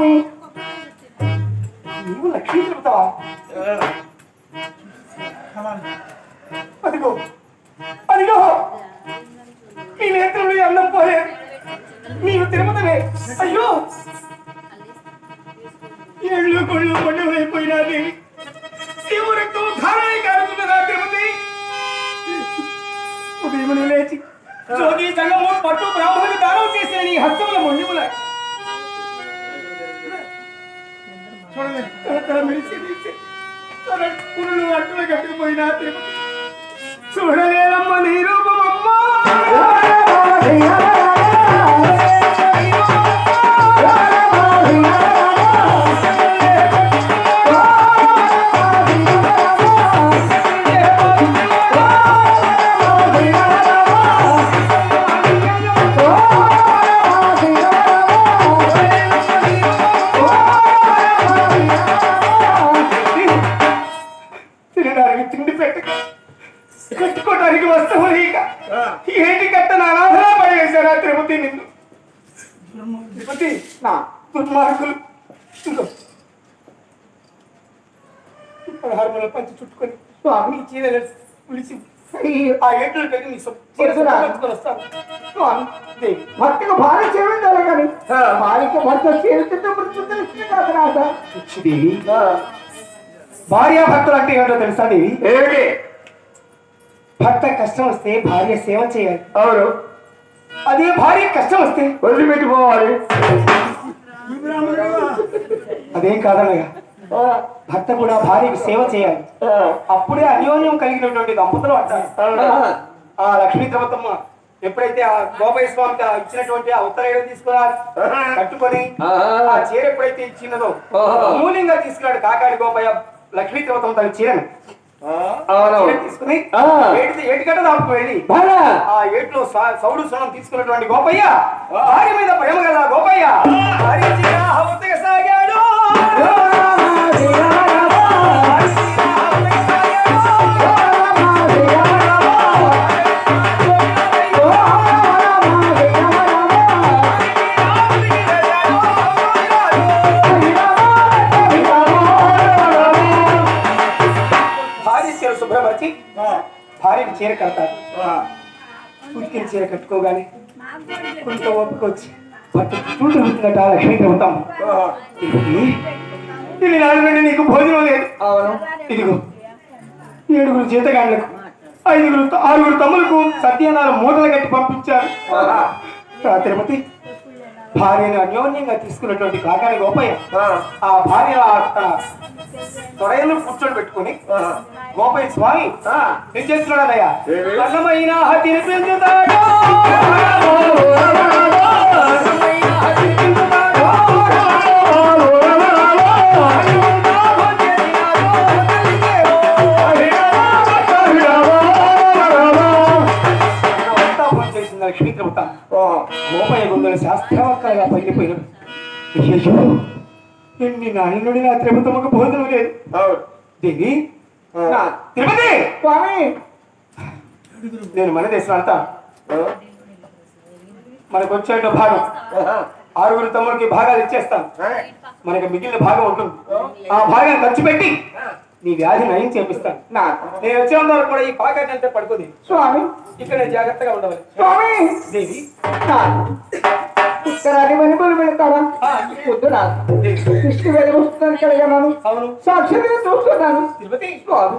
స్వామి నీవు లక్ష్మీ చెబుతావా అదిగో అదిగో. నీ నేత్రులు అన్నం పోయే. నీవు తిరుపతివే అయ్యో! ఏళ్ళు కొళ్ళు కొండ అయిపోయినా దేవి కారుతున్నదా తిరుపతి? లేచి జోగి జంగము పట్టు బ్రాహ్మణులకు దానం చేసిన నీ హస్తముల పురులు అట్టులు కట్టుకుపోయినా తిరుపతి. చూడలేదమ్మ నీ రూపం అమ్మా కట్టుకోవడానికి వస్తువులు ఇక. ఏంటి కట్ట నా నాథరా పడేశారా తిరుపతి నిన్ను. తిరుపతి నా దుర్మార్గులు. పదహారు పంచి చుట్టుకొని స్వామి ఉలిసి ఆ ఏట్లు పెట్టి నీ వస్తాను. స్వామి భర్తకు భార్య చేయాలి కానీ భార్యకు భర్త చేరుతుంటే మృత్యుంటే కాదు రాదా లక్ష్మీదేవి భార్య భర్తలు అంటే ఏంటో తెలుసా దేవి? ఏమిటి? భర్త కష్టం వస్తే భార్య సేవ చేయాలి. అవును. అదే భార్య కష్టం వస్తే వదిలిపెట్టిపోవాలి. అదేం కాదన్నయ్య. భర్త కూడా భార్యకు సేవ చేయాలి. అప్పుడే అన్యోన్యం కలిగినటువంటి దంపతులు అంటారు. ఆ లక్ష్మీ ద్రవతమ్మ ఎప్పుడైతే ఆ గోపయ్య స్వామికి ఆ ఇచ్చినటువంటి ఆ ఉత్తరాయణం తీసుకున్నారు కట్టుకొని ఆ చీర ఎప్పుడైతే ఇచ్చినదో మూల్యంగా తీసుకున్నాడు కాకాడి గోపయ్య లక్ష్మీ ద్రవతం తన చీరను. చీర తీసుకుని ఆ. ఏటి వెళ్ళి ఏట్లో సౌడు సొనం తీసుకున్నటువంటి గోపయ్య. భార్య మీద ప్రేమ గల గోపయ్య. భార్య భార్యకి చీర కడతారు. ఉతికిన చీర కట్టుకోగానే కొంత ఓపిక వచ్చి లక్ష్మీ ప్రభుత్వం ఇది నాలుగు నీకు భోజనం లేదు. అవును. ఇదిగో. ఏడుగురు జీతగాళ్ళకు ఐదుగురు ఆరుగురు తమ్ములకు సత్యనారాయణ మూటలు కట్టి పంపించారు. తిరుపతి భార్యను అన్యోన్యంగా తీసుకున్నటువంటి కాకాని గోపయ్య ఆ. భార్య తన తొడయలు కూర్చొని పెట్టుకుని గోపయ్య స్వామి. ఏం చేస్తున్నాడయ్యా? అన్నమైన హతిని పెంచుతాడు అన్నమైన హతిని పెంచుతాడు. అంతా పనిచేసింది లక్ష్మీ ప్రభుత్వం గోపయ్య గుండెలు శాస్త్రవక్కలుగా పగిలిపోయినవి అయ్యయ్యో ఎన్ని నాళ్ళ నుండి నా తిరుపతమ్మకు భోజనం లేదు. దేవి తిరుపతి! స్వామి! నేను మన దేశం అంతా. మనకు వచ్చేట భాగం. ఆరుగురు తమ్ముడికి భాగాలు ఇచ్చేస్తాం. మనకి మిగిలిన భాగం ఉంటుంది. ఆ భాగాన్ని ఖర్చు పెట్టి నీ వ్యాధి నయం చేపిస్తాను. నా. నేను వచ్చేంత వరకు కూడా ఈ పాకాన్ని అంతా పడుకుంది. స్వామి. ఇక్కడ జాగ్రత్తగా ఉండవాలి స్వామి. దేవి. నా ఉత్తరాది వెనుకలు వెళ్తారా ఆ, పొద్దున దేవి. దృష్టి వెళ్ళి వస్తుందని కలిగాను. అవును. సాక్షిగా చూస్తున్నాను. తిరుపతి? స్వామి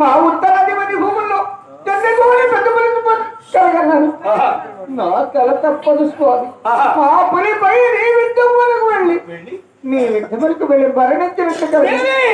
మా ఉత్తరాధిపతి భూముల్లో పెద్ద కలగన్నాను. నా కల తప్పదు స్వామి. మా పులిపై నీ విద్యం వరకు వెళ్ళి. నీ విద్య వరకు వెళ్ళి? మరణించగలిగి దేవి!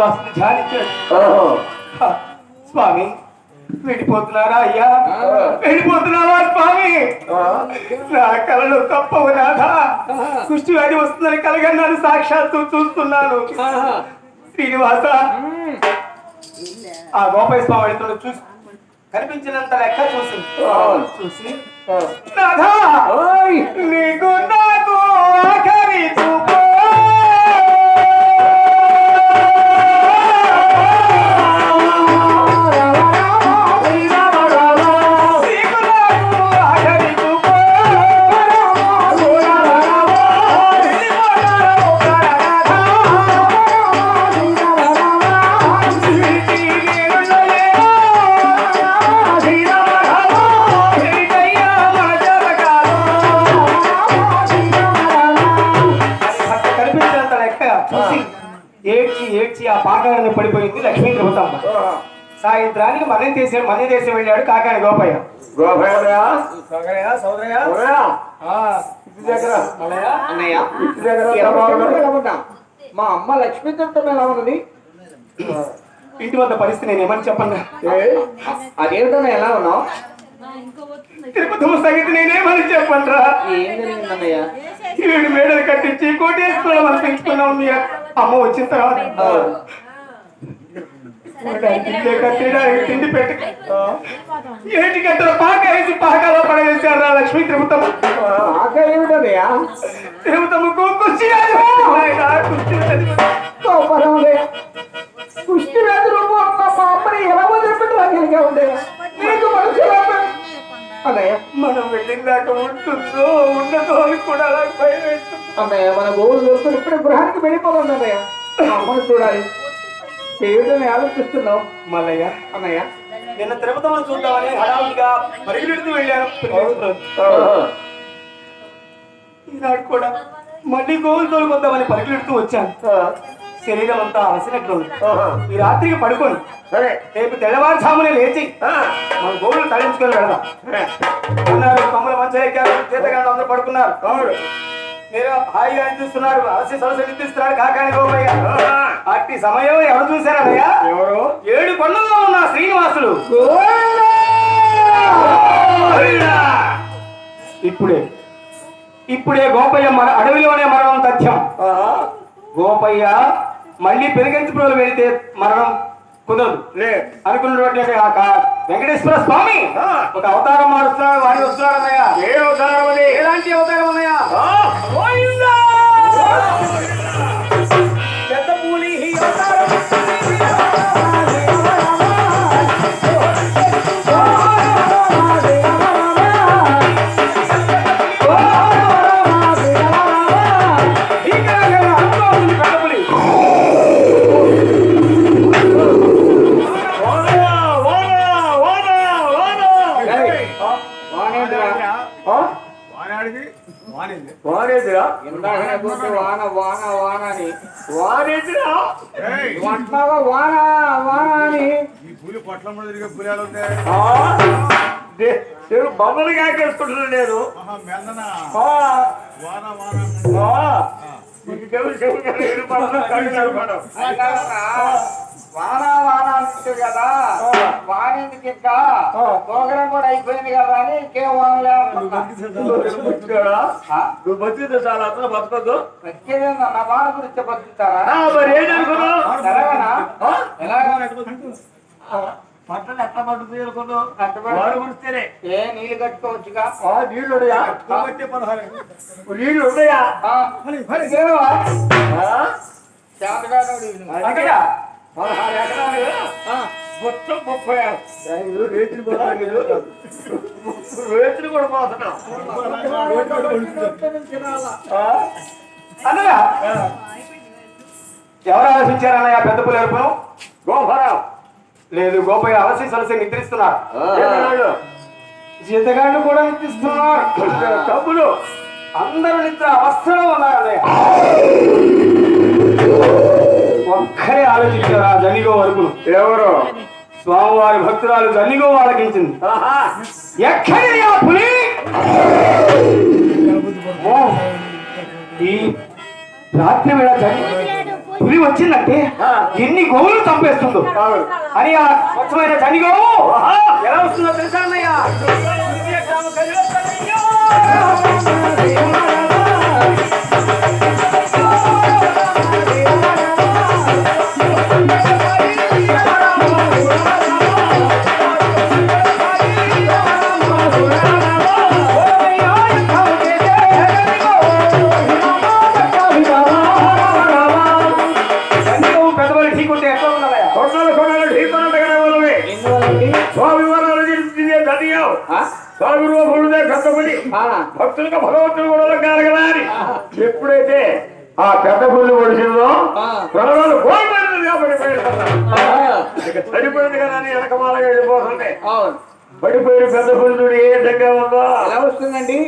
శ్రీనివాసుని ధ్యానించాడు. స్వామి వెళ్ళిపోతున్నారా అయ్యా? వెళ్ళిపోతున్నావా స్వామి? నా కళలు తప్పవు నాథా. కుష్టి వ్యాధి వస్తుందని కలగన్నాను సాక్షాత్తు చూస్తున్నాను. శ్రీనివాస ఆ గోపాయ స్వామి చూసి కనిపించినంత లెక్క చూసి చూసి నాథా నీకు నాకు ఆఖరి సాయంత్రానికి మన దేశం మన దేశం వెళ్ళాడు కాకాని గోపయ్య. సోదరయ్య సోదరయ్య. అన్నయ్య? మా అమ్మ లక్ష్మీ తింటాం ఎలా ఉన్నది? ఇంటి వద్ద పరిస్థితి నేను ఏమని చెప్పన్నా అదేమిటన్నా ఎలా ఉన్నావు? తిరుపతి సంగతి నేనేమని ఏడు మేడలు కట్టించి కోటేశ్వరం అని పెంచుకున్నాం మీ అమ్మ వచ్చిన తర్వాత. తిండి పెట్టి ఏటి గంటల పాక వేసి పాకాలో పడవేశారు రా లక్ష్మీ తిరుపతమ్మ ఆక ఏమిటన్నయ్య? తిరుపతమ్మకు కుర్చీ కుష్టి వ్యాధి రూపం ఉన్న మా అమ్మని ఎలా వదిలిపెట్టడానికి ఉండే నీకు మనసు? అన్నయ్య. మనం వెళ్ళిన దాకా ఉంటుందో ఉండదో అని కూడా అలా భయం వేస్తుంది. అన్నయ్య మన గోవులు దొరుకుతుంది ఇప్పుడే గృహానికి వెళ్ళిపోతుంది అన్నయ్య. అమ్మని చూడాలి. ఏమిటని ఆలోచిస్తున్నావు మల్లయ్య అన్నయ్య. నిన్న తిరుపతమ్మను చూద్దామని హడావుడిగా పరిగెడుతూ వెళ్ళాను. ఈనాడు కూడా మళ్ళీ గోవులు తోలుకొద్దామని పరిగెడుతూ వచ్చాను. శరీరం అంతా అలసినట్లు. ఈ రాత్రికి పడుకొని సరే. రేపు తెల్లవారుజామునే లేచి మన గోవులు తలంచుకొని వెళదాం. ఉన్నారు కమ్మల మంచి అందరూ పడుకున్నారు. మీరు హాయిగా నిద్రిస్తున్నారు అలసి సొలసి నిద్రిస్తున్నాడు కాకాని గోపయ్య. అట్టి సమయం ఎవరు చూశారయ్యా ఎవరు? ఏడు కొండల్లో ఉన్న శ్రీనివాసులు. ఇప్పుడే. ఇప్పుడే గోపయ్య మన అడవిలోనే మరణం తథ్యం. గోపయ్య మళ్ళీ పెరిగించుకుని వెళితే మరణం కుదరదు అనుకున్నటువంటి వెంకటేశ్వర స్వామి ఒక అవతారం మారుస్తున్నాడు వాడి వస్తున్నాడు అన్నయ్య? ఏ అవతారం అది? ఎలాంటి అవతారం అన్నయ్య? వానేదిరా ఇందాకనే పోతే వాన వాన వాన అని. వానేదిరా అంటావా వాన వాన అని. ఈ పులి పొట్లం తిరిగే నేను బొమ్మలు కాకేసుకుంటున్నాను నేను. ఆహా, మెందన ఆ, వాన వాన ఆ, నీకు తెలుసు వాన వాన అంటుంది కదా. వాన ఎందుకు ఇంకా పోగరం కూడా అయిపోయింది కదా అని ఇంకేం వానలే? నువ్వు బతికితే చాలా అతను బతకదు బతికేదేందా? నా వాన గురించి బతుకుతారా? మరి ఏం అనుకున్నావు ఎలాగనా? ఎలాగ? పట్టణ ఎట్లా పడుతుంది అనుకున్నావు కట్టుబడి- వాడు గురిస్తేనే ఏ నీళ్ళు కట్టుకోవచ్చుగా? నీళ్ళు ఉన్నాయా? ఉన్నాయా? పదహారు ఎకరాలు మొత్తం ముప్పై ఆరు. రేతులు పోతాను రేతులు కూడా పోతున్నాం ఆ? అన్నయ్య ఎవరు ఆలోచించారన్నయ్య పెద్ద పులి అరుపును? గోపురం లేదు గోపయ్య అలసి సలసి నిద్రిస్తున్నారు. జీతగాళ్ళు కూడా నిద్రిస్తున్నారు? డబ్బులు. అందరూ నిద్ర అవస్థలో ఉన్నారు అన్నయ్య. ఒక్కరే ఆలోచించారు ఆ జనిగో వరకును ఎవరు? స్వామివారి భక్తురాలు జనిగో ఆలకించింది. ఎక్కడి ఆ పులి? ఈ రాత్రి వేళ జని పులి వచ్చిందంటే. ఎన్ని గోవులు చంపేస్తుందో. అని ఆ స్వచ్ఛమైన జని గోవు ఎలా వస్తుందో తెలుసా అన్నయ్య? స్వామి రూపంలో కష్టపడి భక్తులకు భగవంతుడు కూడా కారగలని ఎప్పుడైతే ఆ పెద్ద పుల్లు పొడిచిందో ప్రాణాలు కోల్పోయినది కాబట్టి ఇక చనిపోయింది కదా అని వెనకమాలగా వెళ్ళిపోతుంది. పడిపోయిన పెద్ద పుల్లు ఏ విధంగా ఉందో. ఎలా వస్తుందండి!